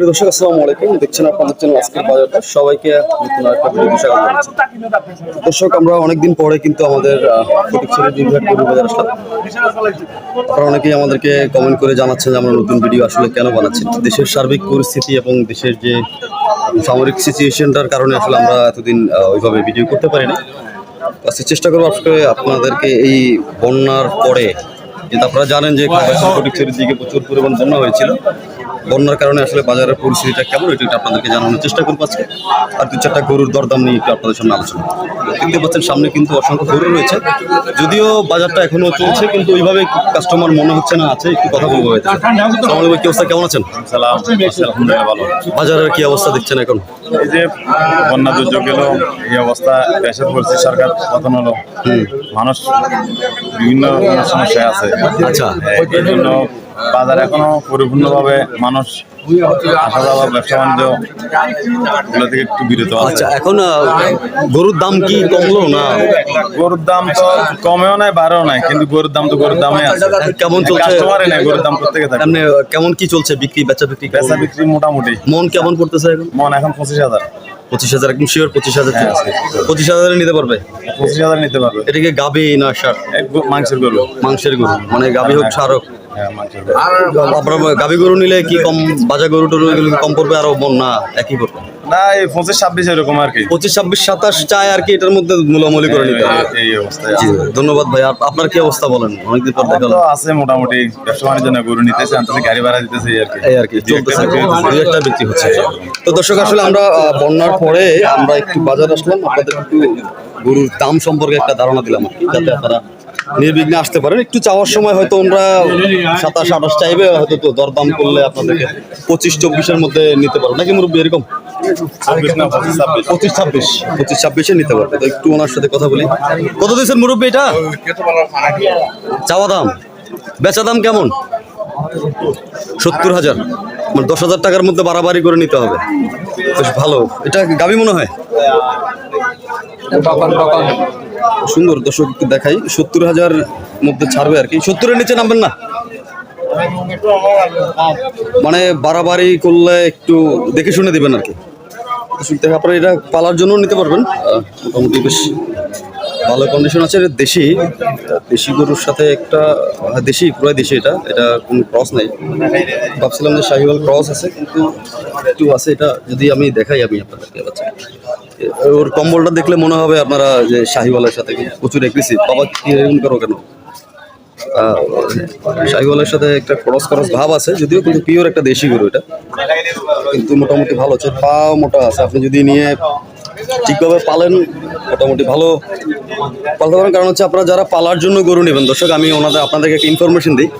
প্রিয় দর্শক, আসসালামু আলাইকুম। দেখছেন আপনাদের চ্যানেল আজকের বাজারটা। সবাইকে। দর্শক, আমরা অনেকদিন পরে কিন্তু আমাদের আসলাম। আপনারা অনেকেই আমাদেরকে কমেন্ট করে জানাচ্ছেন যে আমরা নতুন ভিডিও আসলে কেন বানাচ্ছি। দেশের সার্বিক পরিস্থিতি এবং দেশের যে সামরিক সিচুয়েশনটার কারণে আসলে আমরা এতদিন ওইভাবে ভিডিও করতে পারি না আজকে চেষ্টা করব আজকে আপনাদেরকে এই বন্যার পরে, যেটা আপনারা জানেন যে, ফটিকছড়ির দিকে প্রচুর পরিমাণ বন্যা হয়েছিল। বন্যার কারণে আসলে বাজারের পরিস্থিতিটা কেমন এটা একটু আপনাদেরকে জানানোর চেষ্টা করব আজকে। আর দু চারটা গরুর দরদাম নিয়ে একটু আপনাদের সামনে আলোচনা। দেখতে পাচ্ছেন সামনে কিন্তু অসংখ্য গরু রয়েছে। যদিও বাজারটা এখনও চলছে কিন্তু ওইভাবে কাস্টমার মনে হচ্ছে না আছে একটু কথা বলব সালাম কি অবস্থা? কেমন আছেন? সালাম আলহামদুলিল্লাহ ভালো। বাজারের কি অবস্থা দেখছেন এখন? এই যে বন্যা দুর্যোগ গেল এই অবস্থা দেশের পরিস্থিতি সরকার পতন হলো। মানুষ বিভিন্ন সমস্যায় আছে। আচ্ছা। এই জন্য বাজার এখনও পরিপূর্ণভাবে মানুষ আসা যাওয়া ব্যবসা বাণিজ্য এগুলো থেকে একটু বিরত আচ্ছা এখন গরুর দাম কি কমলো না? গরুর দাম তো কমেও নাই বাড়েও নাই কিন্তু গরুর দাম তো গরুর দামে আছে। কেমন চলছে? কাস্টমারই নাই গরুর দাম প্রত্যেকে থাকে। এমনি কেমন কি চলছে বিক্রি বেচা বিক্রি বেচা বিক্রি মোটামুটি। মন কেমন পড়তেছে এখন? মন এখন পঁচিশ হাজার। পঁচিশ হাজার একদম শিওর পঁচিশ হাজার হ্যাঁ, পঁচিশ হাজারে নিতে পারবে? পঁচিশ হাজার নিতে পারবে। এটা কি গাবি না সার? মাংসের গরু। মাংসের গরু মানে গাবি হোক সার হোক। হ্যাঁ আপনার গাবি গরু নিলে কি কম বাজা গরু টরু এগুলো কম পড়বে? আরও মন না একই পড়বে? না এই পঁচিশ ছাব্বিশ এরকম আর কি। পঁচিশ ছাব্বিশ সাতাশ চায় আর কি এটার মধ্যে মূলামূলি করে নিতে হবে। এই- এই অবস্থায়। ধন্যবাদ ভাই। আপনার কি অবস্থা বলেন? অনেকদিন পর আমার আছে মোটামুটি ব্যবসা বাণিজ্য না গরু নিতেছে আনতেছে গাড়ি ভাড়া দিতেছে আর কি। এই আর কি একটা চলতেছে। বিক্রি দুই একটা বিক্রি হচ্ছে। তো দর্শক আসলে আমরা বন্যার পরে আমরা একটু বাজার আসলাম। আপনাদের একটু গরুর দাম সম্পর্কে একটা ধারণা দিলাম যাতে আপনারা নির্বিঘ্নে আসতে পারেন। একটু চাওয়ার সময় হয়তো ওনারা সাতাশ, আঠাশ চাইবে, হয়তো তো দরদাম করলে আপনাদেরকে পঁচিশ, চব্বিশের মধ্যে নিতে পারব নাকি মুরব্বী, এরকম? পঁচিশ, ছাব্বিশ। পঁচিশ, ছাব্বিশ নিতে পারবে একটু ওনার সাথে কথা বলি। কত এটা? চাওয়া দাম। বেচা দাম কেমন? সত্তর হাজার। মানে দশ হাজার টাকার মধ্যে বাড়াবাড়ি করে নিতে হবে। বেশ ভালো। এটা গাবি মনে হয়? সুন্দর দর্শক দেখাই। সত্তর হাজার মধ্যে ছাড়বে আর কি। সত্তরের নিচে নামবেন না? মানে বাড়াবাড়ি করলে একটু দেখে শুনে দেবেন আর কি। আপনারা এটা পালার জন্য নিতে পারবেন। মোটামুটি বেশ ভালো কন্ডিশন আছে। দেশি। দেশি গরুর সাথে একটা আহ, দেশি পুরো দেশি এটা। এটা কোনো ক্রস নাই। ভাবছিলাম যে শাহিওয়াল ক্রস আছে কিন্তু একটু আছে এটা। যদি আমি দেখাই আমি আপনাদেরকে বাচ্চা ওর কম্বলটা দেখলে মনে হবে আপনারা যে শাহিওয়ালের সাথে প্রচুর এগ্রেসিভ বাবা এরকম করো কেন? শাহিওয়ালের সাথে একটা ক্রস ক্রস ভাব আছে, যদিও কিন্তু পিওর একটা দেশি গরু এটা। কিন্তু মোটামুটি ভালো হচ্ছে পা মোটা আছে। আপনি যদি নিয়ে ঠিকভাবে পালেন, মোটামুটি ভালো পালতে পারেন। কারণ হচ্ছে আপনারা যারা পালার জন্য গরু নেবেন, দর্শক, আমি ওনাদের, আপনাদেরকে একটা ইনফরমেশন দিই।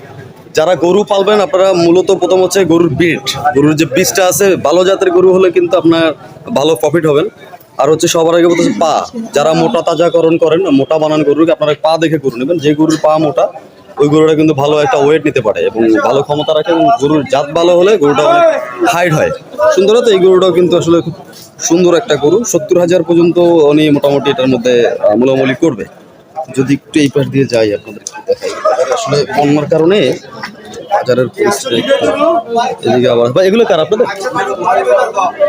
যারা গরু পালবেন, আপনারা মূলত প্রথম হচ্ছে গরুর বিট গরুর যে বীজটা আছে, ভালো জাতের গরু হলে কিন্তু আপনার ভালো প্রফিট হবেন। আর হচ্ছে সবার আগে বলতেছে পা। যারা মোটা তাজাকরণ করেন, মোটা বানান গরুকে আপনারা পা দেখে গরু নেবেন। যে গরুর পা মোটা, ওই গরুটা কিন্তু ভালো একটা ওয়েট নিতে পারে এবং ভালো ক্ষমতা রাখে এবং গরুর জাত ভালো হলে গরুটা অনেক হাইট হয়। সুন্দর তো, এই গরুটাও কিন্তু আসলে খুব সুন্দর একটা গরু। সত্তর হাজার পর্যন্ত উনি মোটামুটি এটার মধ্যে মূলামূলি করবে। যদি একটু এই পাশ দিয়ে যাই আপনাদের দেখাই। আসলে বন্যার কারণে বাজারের এদিকে আবার বা এগুলো কার আপনাদের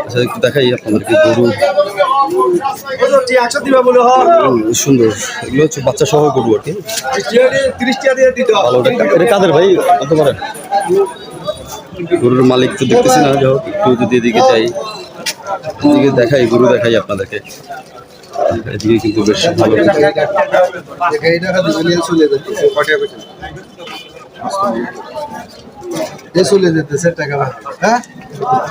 আচ্ছা একটু দেখাই আপনাদেরকে গরু সুন্দর এগুলো হচ্ছে বাচ্চা সহ গরু আর কি কাদের ভাই বলতে পারেন গরুর মালিক তো দেখতেছি না যাই হোক একটু যদি এদিকে যাই এদিকে দেখাই গরু দেখাই আপনাদেরকে এদিকে কিন্তু বেশ ভালো চলে যেতেছে টাকা হ্যাঁ?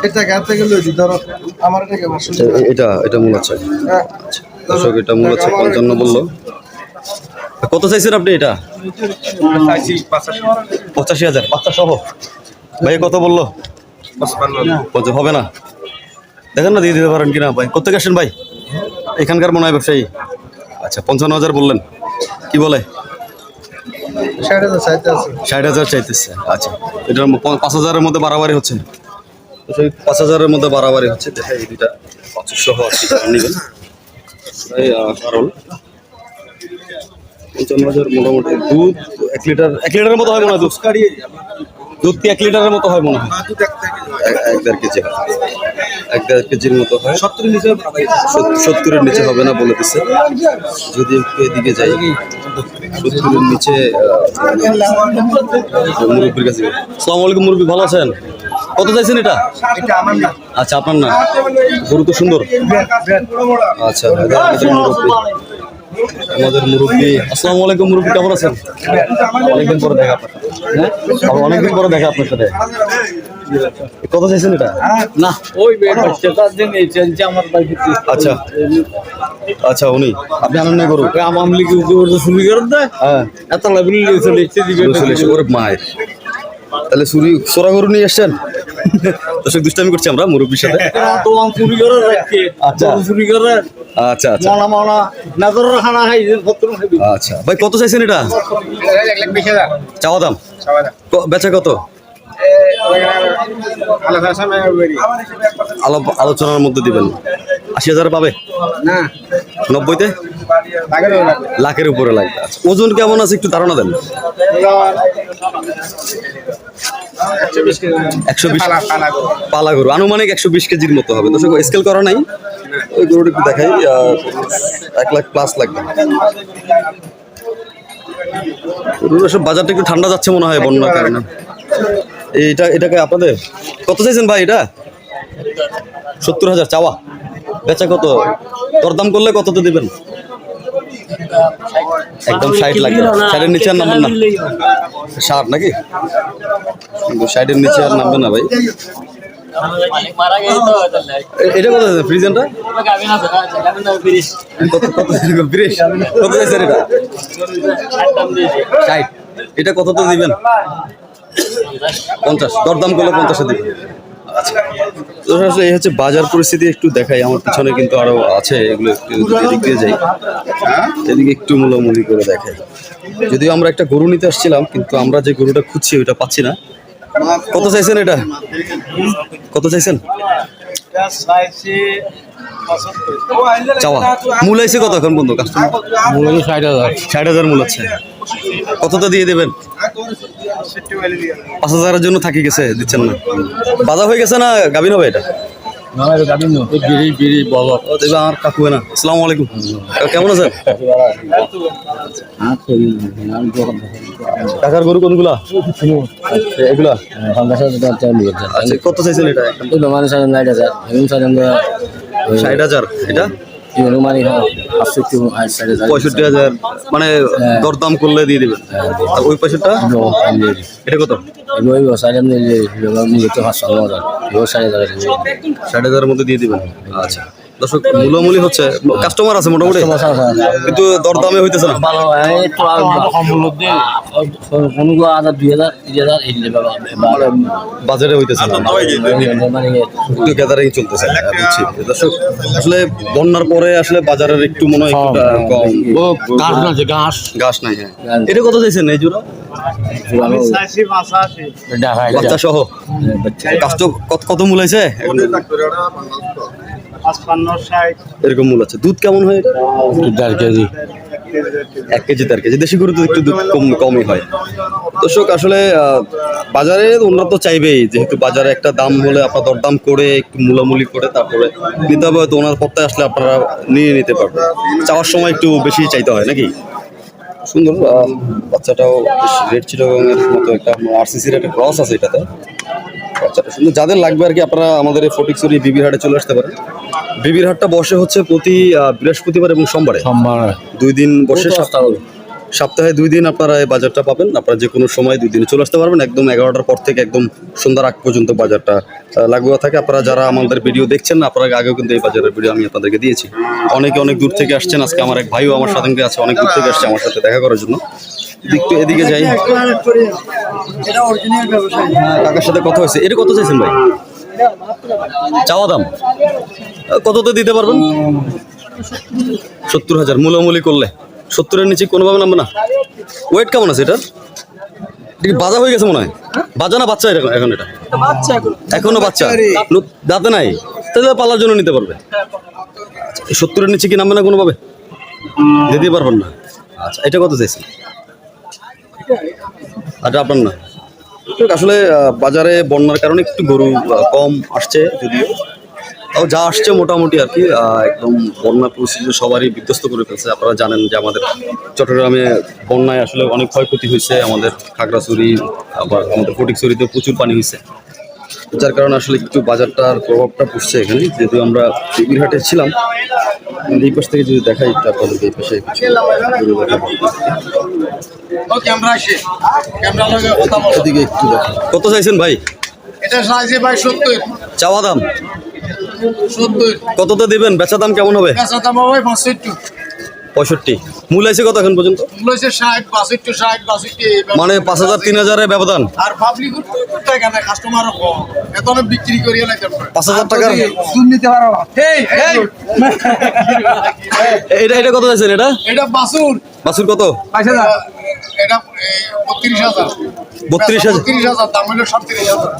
এই টাকা থেকে লইছি ধরো আমার টাকা আমার আচ্ছা, এ- এটা এটা মূল আছে হ্যাঁ। দর্শক এটা মূল আছে পঞ্চান্ন বলল। কত চাইছেন আপনি এটা? পঁচাশি। হাজার বাচ্চা সহ। ভাই কত বলল? হবে না। দেখেন না দিয়ে দিতে পারেন কিনা। ভাই কোথেকে আসেন ভাই? এখানকার মনে হয় ব্যবসায়ী। আচ্ছা পঞ্চান্ন হাজার বললেন। কি বলে? ষাট হাজার চাইতে হাজার চাইতেছে আচ্ছা। প- পাঁচ হাজারের মধ্যে বাড়াবাড়ি হচ্ছে? সেই পাঁচ হাজারের মধ্যে বাড়াবাড়ি হচ্ছে দেখা এই দুইটা পঁচিশ সহ আশি টাকা নেবেন। কারণ পঞ্চান্ন হাজার মোটামুটি দুধ এক লিটার এক লিটারের মতো হয় মনে হয় দুধ। দুধ কি এক লিটারের মতো হয় মনে হয়? এক- দেড় কেজি হয়। এক দেড় কেজির মতো হয়। সত্তর নিচে সত্তরের নিচে হবে না বলে দিচ্ছে যদি একটু এদিকে যাই সত্তরের নিচে মুরব্বির কাছে সালাম আলাইকুম মুরব্বী ভালো আছেন? কত চাইছেন এটা? এটা আমার না। আচ্ছা আপনার না। গরু তো সুন্দর। আচ্ছা আমাদের মুরব্বী। আসসালামু আলাইকুম মুরব্বী কেমন আছেন? অনেকদিন পরে দেখা আপনার হ্যাঁ? অনেকদিন পরে দেখা আপনার সাথে। কত চাইছেন এটা? না ওই আমার আচ্ছা। আচ্ছা উনি আপনি আনেন না গরু আওয়াম লীগ শুরু করে দেয় হ্যাঁ। এত লাভিল চলে এসছে চলে এসে ওরে মায়ের। তাহলে চুরি চোরা গরু নিয়ে এসছেন দর্শক দুষ্টামি করছি আমরা মুরব্বীর সাথে। তোমার চুরি করে আচ্ছা। গরু চুরি করে। আচ্ছা আচ্ছা। মানা মানা নাজর খানা খাই আচ্ছা। ভাই কত চাইছেন এটা? চাওয়া দাম? বেচা কত? আলোচনার মধ্যে দিবেন। আশি হাজার পাবে? না। নব্বইতে? লাখের উপরে লাগবে। আচ্ছা, ওজন কেমন আছে একটু ধারণা দেন। একশো বিশ পালা গরু। আনুমানিক একশো বিশ কেজির মতো হবে। দর্শক স্কেল করা নাই। ওই গরুটা একটু দেখাই। আহ, এক লাখ প্লাস লাগবে। বাজারটা একটু ঠান্ডা যাচ্ছে মনে হয় বন্যার কারণে। এইটা এটাকে আপনাদের? কত চাইছেন ভাই এটা? সত্তর হাজার চাওয়া। বেচা কত? দরদাম করলে কততে দিবেন? একদম সাইড লাগবে সাইডের নিচে আর নামবেন না। ষাট নাকি? কিন্তু ষাটের নিচে আর নামবে না ভাই। এটা কত আছে? ফ্রিজেনটা কত কত এটা? ষাট। এটা কত তো দিবেন? পঞ্চাশ। দরদাম করলে পঞ্চাশে আসলে এই হচ্ছে বাজার পরিস্থিতি, একটু দেখাই। আমার পিছনে কিন্তু আরও আছে, এগুলো একটু এদিক দিয়ে যাই। এদিকে একটু মূলামূলি করে দেখাই। যদিও আমরা একটা গরু নিতে আসছিলাম, কিন্তু আমরা যে গরুটা খুঁজছি, ওইটা পাচ্ছি না। কত চাইছেন এটা? কত চাইছেন? চাওয়া মূল আইছে কত এখন বন্ধু কাস্টমার ষাট হাজার ষাট হাজার মূল আছে কতটা দিয়ে দেবেন পাঁচ হাজারের জন্য থাকি গেছে দিচ্ছেন না বাজার হয়ে গেছে না গাভিন হবে এটা আমার কাকু না আসসালামু আলাইকুম কেমন আছেন গরু কোনগুলা এগুলা আচ্ছা কত চাইছেন এটা ষাট হাজার এটা? পঁয়ষট্টি হাজার মানে দরদাম করলে দিয়ে দিবেন। আর ওই পয়সাটা এটা কত? ষাট হাজারের মধ্যে দিয়ে দিবেন। আচ্ছা। দর্শক মূলামূলি হচ্ছে। কাস্টমার আছে মোটামুটি। কিন্তু দরদামে হইতেছে না। ভালো একটু কম মূল্য দিয়ে। কোনো হাজার দুই হাজার তিন হাজার এই বাজারে হইতেছে। না মানে গ্যাদারিং চলতেছে হ্যাঁ, বুঝছি। দর্শক আসলে বন্যার পরে আসলে বাজারের একটু মনে হয় একটু কম। ঘাস না যে ঘাস। ঘাস নাই হ্যাঁ। এটা কত চাইছেন এই জোড়া? বাচ্চা। সহ কত কত মূল আছে এখন এরকম মূল আছে। দুধ কেমন হয়? দেড় কেজি। এক কেজি দেড় কেজি। দেশি গরু তো একটু দুধ কম কমই হয়। দর্শক আসলে বাজারে ওনারা তো চাইবেই। যেহেতু বাজারে একটা দাম হলে আপনার দরদাম করে একটু মূলামূলি করে তারপরে নিতে হবে। হয়তো ওনার পথে আসলে আপনারা নিয়ে নিতে পারবেন। চাওয়ার সময় একটু বেশি চাইতে হয় নাকি? সুন্দর বাচ্চাটাও বেশ রেড চিটাগংয়ের মতো একটা আরসিসির একটা ক্রস আছে এটাতে। সুন্দর যাদের লাগবে আর কি আপনারা আমাদের এই ফটিকছড়ি বিবির হাটে চলে আসতে পারেন। বিবির হাটটা বসে হচ্ছে প্রতি বৃহস্পতিবার এবং সোমবারে। সোমবার। দুই দিন বসে সপ্তাহে সপ্তাহে দুই দিন আপনারা এই বাজারটা পাবেন। আপনারা যে কোনো সময় দুই দিনে চলে আসতে পারবেন। একদম এগারোটার পর থেকে একদম সন্ধ্যার আগ পর্যন্ত বাজারটা আহ, থাকে। আপনারা যারা আমাদের ভিডিও দেখছেন না আপনারা আগেও কিন্তু এই বাজারের ভিডিও আমি আপনাদেরকে দিয়েছি। অনেকে অনেক দূর থেকে আসছেন। আজকে আমার এক ভাইও আমার সাথে আছে অনেক দূর থেকে আসছে আমার সাথে দেখা করার জন্য। একটু এদিকে যাই। কাকার সাথে কথা হয়েছে। এটা কত চাইছেন ভাই? চাওয়া দাম? আহ, কততে দিতে পারবেন? সত্তর হাজার। মূলামূলি করলে? সত্তরের নিচে কোনোভাবে নামবে না। ওয়েট কেমন আছে এটার? এটা কি বাজা হয়ে গেছে মনে হয়। বাজা না বাচ্চা এটা এখন এটা? এখনও। বাচ্চা? দাঁতে নাই? তাহলে পালার জন্য নিতে পারবে। এই সত্তরের নিচে কি নামবে না কোনোভাবে দিতে পারবেন না। আচ্ছা এটা কত চাইছেন? আচ্ছা আপনার না। আসলে বাজারে বন্যার কারণে একটু গরু কম আসছে যদিও। তাও যা আসছে মোটামুটি আর কি একদম বন্যা পরিস্থিতি সবারই বিধ্বস্ত করে ফেলছে। আপনারা জানেন যে আমাদের চট্টগ্রামে বন্যায় আসলে অনেক ক্ষয়ক্ষতি হয়েছে। আমাদের খাগড়াছড়ি আবার আমাদের ফটিকছড়িতে প্রচুর পানি হয়েছে। যার কারণে আসলে একটু বাজারটার প্রভাবটা পড়ছে এখানে। যেহেতু আমরা বীরহাটে ছিলাম এই পাশ থেকে যদি দেখাই আপনাদেরকে এই পাশে একটু কত চাইছেন ভাই? এটা সাইজে ভাই সত্তর। চাওয়া দাম? কততে দিবেন? বেচা দাম কেমন হবে? কাঁচা দাম ভাই পঁয়ষট্টি। পঁয়ষট্টি। মূল আছে কত এখন পর্যন্ত? মানে পাঁচ হাজার তিন হাজারের ব্যবধান। আর পাবলিক টাকা না কাস্টমার এত অনেক বিক্রি করিয়ে না পাঁচ হাজার টাকার? দুর্নীতি পারো এই এই। এটা এটা কত চাইছেন এটা? এটা বাসুর। বাসুর কত? এটা বত্রিশ হাজার। বত্রিশ হাজার? বত্রিশ হাজার দাম হলো সাতত্রিশ হাজার।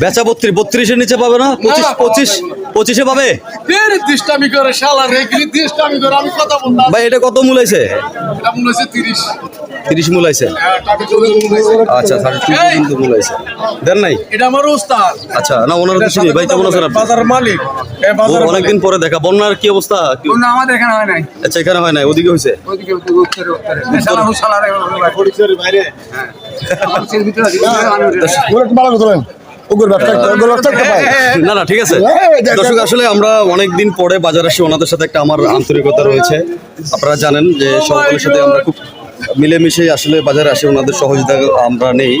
বেচা বত্রিশ বত্রিশের নিচে পাবে না? পঁচিশ পঁচিশ পঁচিশে পাবে? দৃষ্টামি করে শালা রেগলি দৃষ্টামি করে আমি কথা বললাম ভাই এটা কত মূল হয়েছে? এটা হচ্ছে তিরিশ। তিরিশ মূল আছে হ্যাঁ। আচ্ছা থার্টি টু পর্যন্ত মূল আছে দেন নাই? এটা আমার উস্তাদ। আচ্ছা না ওনার তো চিনি ভাই কেমন আছেন আপনি? বাজার মালিক। অনেকদিন পরে দেখা। বন্যার কি অবস্থা? আমাদের এখানে হয় নাই। আচ্ছা এখানে হয় নাই। ওদিকে হয়েছে বাইরে। হ্যাঁ। পরিচয়ের ভিতরে না না ঠিক আছে। দর্শক আসলে আমরা অনেকদিন পরে বাজার আসি। ওনাদের সাথে একটা আমার আন্তরিকতা রয়েছে। আপনারা জানেন যে সকলের সাথে আমরা খুব মিলেমিশে আসলে বাজারে আসে, ওনাদের সহযোগিতা আমরা নেই।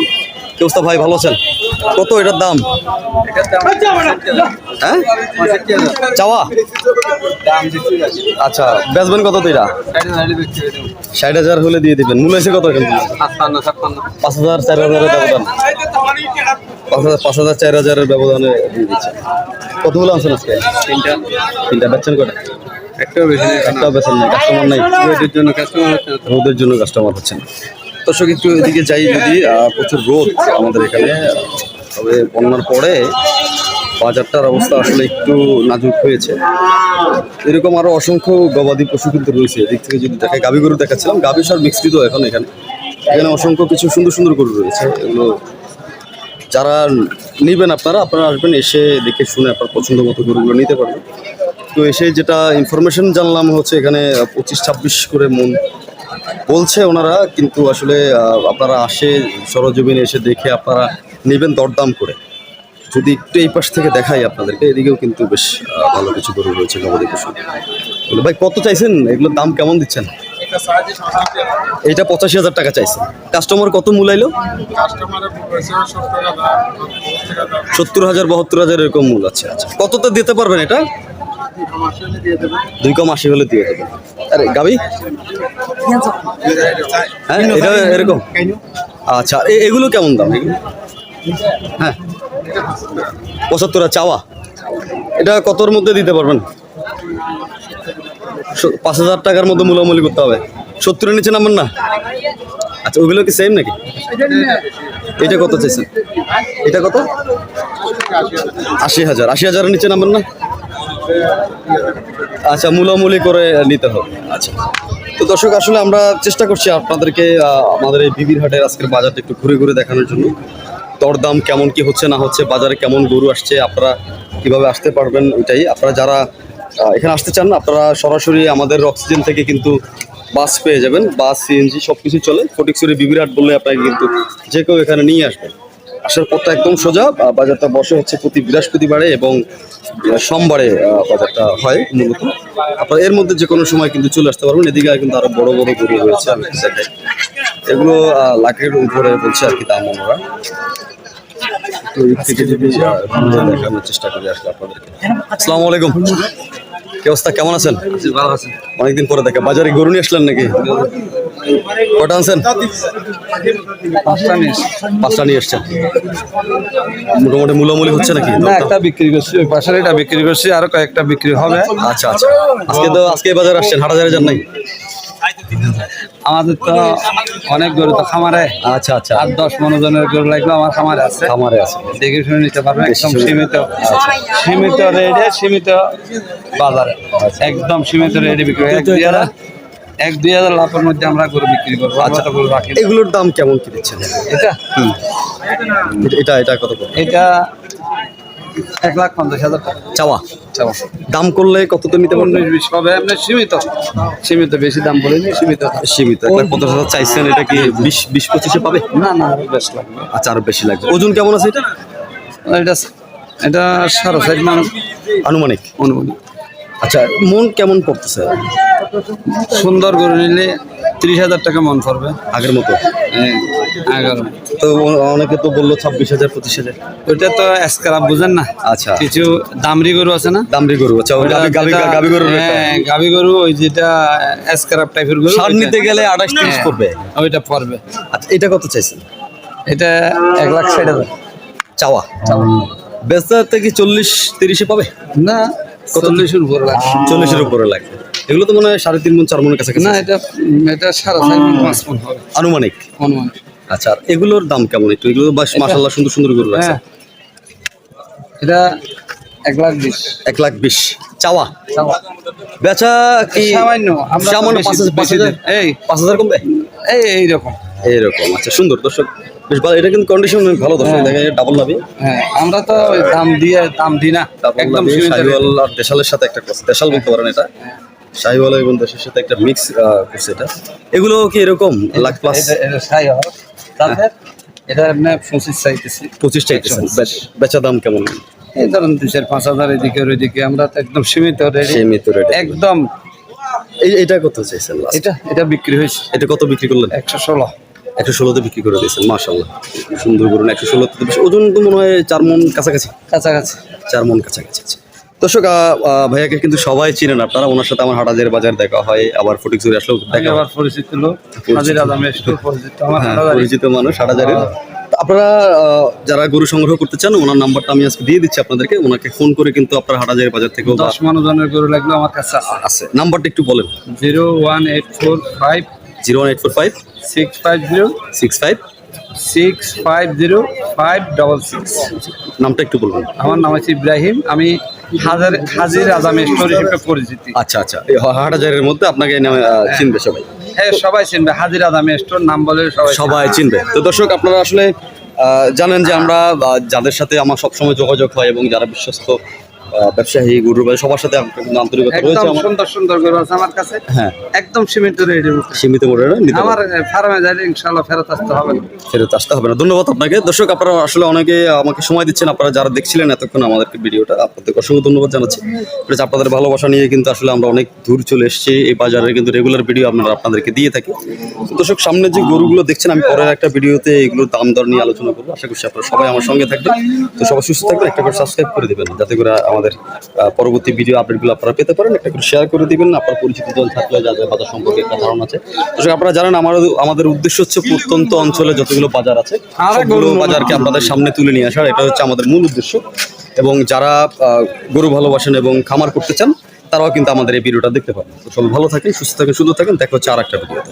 কি অবস্থা ভাই, ভালো আছেন? কত এটার দাম? হ্যাঁ? চাওয়া? আচ্ছা বেচবেন কত তো এটা? ষাট হাজার হলে দিয়ে দিবেন। মূল এসে কত পাঁচ হাজার, চার হাজারের ব্যবধান। পাঁচ হাজার পাঁচ হাজার, চার হাজারের ব্যবধানে দিয়ে দিচ্ছে। কতগুলো আনছেন আজকে? তিনটা। তিনটা। বেচছেন কটা একটাও বেশি একটাও বেচেন নাই কাস্টমার নাই। রোদের জন্য কাস্টমার রোদের জন্য কাস্টমার হচ্ছেন দর্শক একটু এদিকে যাই যদি প্রচুর রোদ আমাদের এখানে। তবে বন্যার পরে বাজারটার অবস্থা আসলে একটু নাজুক হয়েছে। এরকম আরও অসংখ্য গবাদি পশু কিন্তু রয়েছে। এদিক থেকে যদি দেখায় গাভী গরু দেখাচ্ছিলাম। গাভী সার মিশ্রিত এখন এখানে। এখানে অসংখ্য কিছু সুন্দর সুন্দর গরু রয়েছে। এগুলো যারা নেবেন আপনারা আপনারা আসবেন, এসে দেখে শুনে আপনার পছন্দ মতো গরুগুলো নিতে পারবেন। তো এসে যেটা ইনফরমেশন জানলাম হচ্ছে এখানে পঁচিশ ছাব্বিশ করে মন বলছে ওনারা, কিন্তু আসলে আপনারা আসে সরজমিনে এসে দেখে আপনারা নেবেন দরদাম করে। যদি একটু এই পাশ থেকে দেখাই আপনাদেরকে, এদিকেও কিন্তু বেশ ভালো কিছু গরু রয়েছে গবাদি পশু ভাই, কত চাইছেন? এগুলোর দাম কেমন দিচ্ছেন? এটা পঁচাশি হাজার টাকা চাইছে। কাস্টমার কত মূলাইলো সত্তর হাজার বাহাত্তর হাজার এরকম মূল আছে। আচ্ছা কততে দিতে পারবেন এটা? দুই কম আশি হলে দিয়ে দেবেন। আরে গাবি? হ্যাঁ এটা এরকম? আচ্ছা এগুলো কেমন দাম? এগুলো হ্যাঁ। পঁচাত্তর চাওয়া। এটা কতর মধ্যে দিতে পারবেন? পাঁচ হাজার টাকার মধ্যে মূলামূলি করতে হবে। সত্তরের নিচে নামবেন না? আচ্ছা ওগুলো কি সেম নাকি? এটা কত চাইছেন? এটা কত? আশি হাজার। আশি হাজারের নিচে নামবেন না? আচ্ছা মূলামূলি করে নিতে হবে। আচ্ছা। তো দর্শক, আসলে আমরা চেষ্টা করছি আপনাদেরকে আমাদের এই বিবির হাটের আজকের বাজারটা একটু ঘুরে ঘুরে দেখানোর জন্য। দরদাম কেমন কি হচ্ছে, না হচ্ছে, বাজারে কেমন গরু আসছে, আপনারা কীভাবে আসতে পারবেন, ওইটাই। আপনারা যারা এখানে আসতে চান আপনারা সরাসরি আমাদের অক্সিজেন থেকে কিন্তু বাস পেয়ে যাবেন, বাস সিএনজি সব কিছু চলে। ফটিকছড়ি বিবির হাট বললে আপনাকে কিন্তু যে কেউ এখানে নিয়ে আসবেন আসার পথটা একদম সোজা বাজারটা বসে হচ্ছে প্রতি বৃহস্পতিবারে এবং সোমবারে বাজারটা হয় মূলত। আপনার এর মধ্যে যে কোনো সময় কিন্তু চলে আসতে পারবেন। এদিকে কিন্তু আরও বড় বড় গরু রয়েছে। এগুলো লাখের উপরে বলছে আর কি দাম ওনারা। তো থেকে যদি দেখানোর চেষ্টা করি আসলে আপনাদেরকে। আসসালামু আলাইকুম। কি অবস্থা? কেমন আছেন? অনেকদিন পরে দেখা। বাজারে গরু নিয়ে আসলেন নাকি? কটা আনছেন? পাঁচটা নিয়ে এসছেন। মোটামুটি মূলামূলি হচ্ছে নাকি? না একটা বিক্রি করছি। ওই পাশের এটা বিক্রি করছি আরও কয়েকটা বিক্রি হবে। আচ্ছা আচ্ছা। আজকে তো আজকে বাজার আসছেন। হাটাজারে যান নাই? আমাদের তো অনেক গরু তো খামারে। আচ্ছা আচ্ছা। আট দশ মনোজনের গরু লাগল আমার খামারে আছে। খামারে আছে। দেখে শুনে নিতে পারবেন একদম সীমিত। সীমিত রেটে সীমিত বাজারে। একদম সীমিত রেটে বিক্রি হয়। এক দুই হাজার এক দুই হাজার লাভের মধ্যে আমরা গরু বিক্রি করব আচ্ছা। গরু রাখি এগুলোর দাম কেমন কি দিচ্ছেন? এটা- এটা এটা কত এটা এক লাখ পঞ্চাশ হাজার টাকা। চাওয়া? চাওয়া। দাম করলে কততে নিতে পারবেন বিশ পাবে আপনার সীমিত। সীমিত বেশি দাম বলিনি সীমিত। সীমিত এক লাখ পঞ্চাশ হাজার চাইছেন এটা কি বিশ বিশ পঁচিশে পাবে? না না আরও বেশ লাগবে। আচ্ছা আরও বেশি লাগবে। ওজন কেমন আছে এটা? এটা এটা সাড়ে চার মানুষ আনুমানিক? অনুমানিক আচ্ছা মন কেমন পড়তেছে? সুন্দর করে নিলে তিরিশ হাজার টাকা মন পড়বে। আগের মতো? এগারো তো অনেকে তো বলল ছাব্বিশ হাজার পঁচিশ হাজার। ওইটা তো স্ক্রাব বুঝেন না। আচ্ছা। কিছু দামরি গরু আছে না? দামরি গরু আচ্ছা গাবি গাবি গাবি গরু হ্যাঁ, গরু ওই যেটা স্ক্রাব টাইপের গরু সার নিতে গেলে আঠাশ তিরিশ হ্যাঁ, পড়বে? ওইটা পড়বে। আচ্ছা এটা কত চাইছেন? এটা এক লাখ ষাট হাজার। চাওয়া। বেচতে কি চল্লিশ তিরিশে পাবে? না চল্লিশের উপর লাগবে। চল্লিশের উপরে লাগবে। এগুলো তো মনে হয় সাড়ে তিন মন চার মনের কাছে না এটা এটা সাড়ে চার মণ, পাঁচ মন হবে। আনুমানিক? অনুমান আচ্ছা আর এগুলোর দাম কেমন একটু? এগুলো বাস মাসাল্লাহ সুন্দর সুন্দর গরু আছে। হ্যাঁ। এটা এক লাখ বিশ। এক লাখ বিশ। চাওয়া? চাওয়া। বেচা কি? সামান্য সামান্য পাঁচ হাজার। এই। পাঁচ হাজার কমবে? এই এইরকম এইরকম। আচ্ছা সুন্দর দর্শক। বেশ ভালো। এটা কিন্তু কন্ডিশন ভালো দর্শক। হ্যাঁ। দেখা যায় ডাবল নাবি হ্যাঁ আমরা তো দাম দিয়ে দাম দিই না। একদম দেশালের সাথে একটা দেশাল বলতে পারেন এটা। শাহিওয়াল এবং দেশের সাথে একটা মিক্স করছে এটা। এগুলো কি এরকম লাখ প্লাস এটা- এটা সাই হবে তারপর এটা আপনি পঁচিশ চাইতেছি। পঁচিশ চাইতেছেন বেচ- দাম কেমন? এই ধরুন দুই চার পাঁচ হাজার এদিকে ওইদিকে আমরা তো একদম সীমিত সীমিত একদম। এই এটা কত চাইছেন এটা এটা বিক্রি হয়েছে। এটা কত বিক্রি করলেন? একশো ষোলো। একশো ষোলোতে বিক্রি করে দিয়েছেন মাশাল্লাহ সুন্দর করুন একশো ষোলোতে ওজন তো মনে হয় চার মন কাছাকাছি। কাছাকাছি। চার মন কাছাকাছি আছে দর্শক ভাইয়াকে কিন্তু সবাই চিনেন। আপনারা ওনার সাথে আমার হাটাজের বাজার দেখা হয় আবার ফটিক জুড়ে আসলেও দেখা হয়। আবার পরিচিত লোক। মানুষ। হাটাজারের আপনারা যারা গরু সংগ্রহ করতে চান ওনার নাম্বারটা আমি আজকে দিয়ে দিচ্ছি আপনাদেরকে। ওনাকে ফোন করে কিন্তু আপনার হাটাজারের বাজার থেকেও বা- দশ মানুষজনের গরু লাগল আমার কাছে আছে। নাম্বারটা একটু বলেন। Zero one eight four five zero one eight four five six five zero six five six five zero five double six. নামটা একটু বলবেন আমার নাম হচ্ছে ইব্রাহিম। আমি হাজার হাজির আজাম স্টোর হিসেবে পরিচিতি। আচ্ছা আচ্ছা। এই হাটাজারের মধ্যে আপনাকে নামে চিনবে সবাই। হ্যাঁ সবাই চিনবে। হাজির আজাম স্টোর নাম বলে সবাই সবাই চিনবে। তো দর্শক আপনারা আসলে জানেন যে আমরা যাদের সাথে আমার সবসময় যোগাযোগ হয় এবং যারা বিশ্বস্ত ব্যবসায়ী গুরু ভাই সবার সাথে আন্তরিকতা রয়েছে আমার। সুন্দর সুন্দর গরু আছে আমার কাছে। হ্যাঁ। একদম সীমিত সীমিত নিতে আমার ফার্মে যাইলে ইনশাল্লাহ ফেরত আসতে হবে। না ফেরত আসতে হবে না। ধন্যবাদ আপনাকে। দর্শক আপনারা আসলে অনেকে আমাকে সময় দিচ্ছেন। আপনারা যারা দেখছিলেন এতক্ষণ আমাদেরকে ভিডিওটা আপনাদেরকে অসংখ্য ধন্যবাদ জানাচ্ছি। আপনাদের ভালোবাসা নিয়ে কিন্তু আসলে আমরা অনেক দূর চলে এসেছি। এই বাজারে কিন্তু রেগুলার ভিডিও আপনারা আপনাদেরকে দিয়ে থাকি। দর্শক সামনে যে গরুগুলো দেখছেন আমি পরের একটা ভিডিওতে এগুলোর দাম দর নিয়ে আলোচনা করব। আশা করছি আপনারা সবাই আমার সঙ্গে থাকবেন। তো সবাই সুস্থ থাকবেন। একটা করে সাবস্ক্রাইব করে দেবেন যাতে করে আমাদের আহ, পরবর্তী ভিডিও আপডেটগুলো আপনারা পেতে পারেন। একটা করে শেয়ার করে দিবেন। আপনার পরিচিত জন থাকলে যাদের বাজার সম্পর্কে একটা ধারণা আছে। দর্শক আপনারা জানেন আমার আমাদের উদ্দেশ্য হচ্ছে প্রত্যন্ত অঞ্চলে যতগুলো বাজার আছে সবগুলো বাজারকে আপনাদের সামনে তুলে নিয়ে আসার। এটা হচ্ছে আমাদের মূল উদ্দেশ্য। এবং যারা আহ, গরু ভালোবাসেন এবং খামার করতে চান তারাও কিন্তু আমাদের এই ভিডিওটা দেখতে পারেন। তো সবাই ভালো থাকেন সুস্থ থাকেন সুন্দর থাকেন। দেখা হচ্ছে আর একটা ভিডিওতে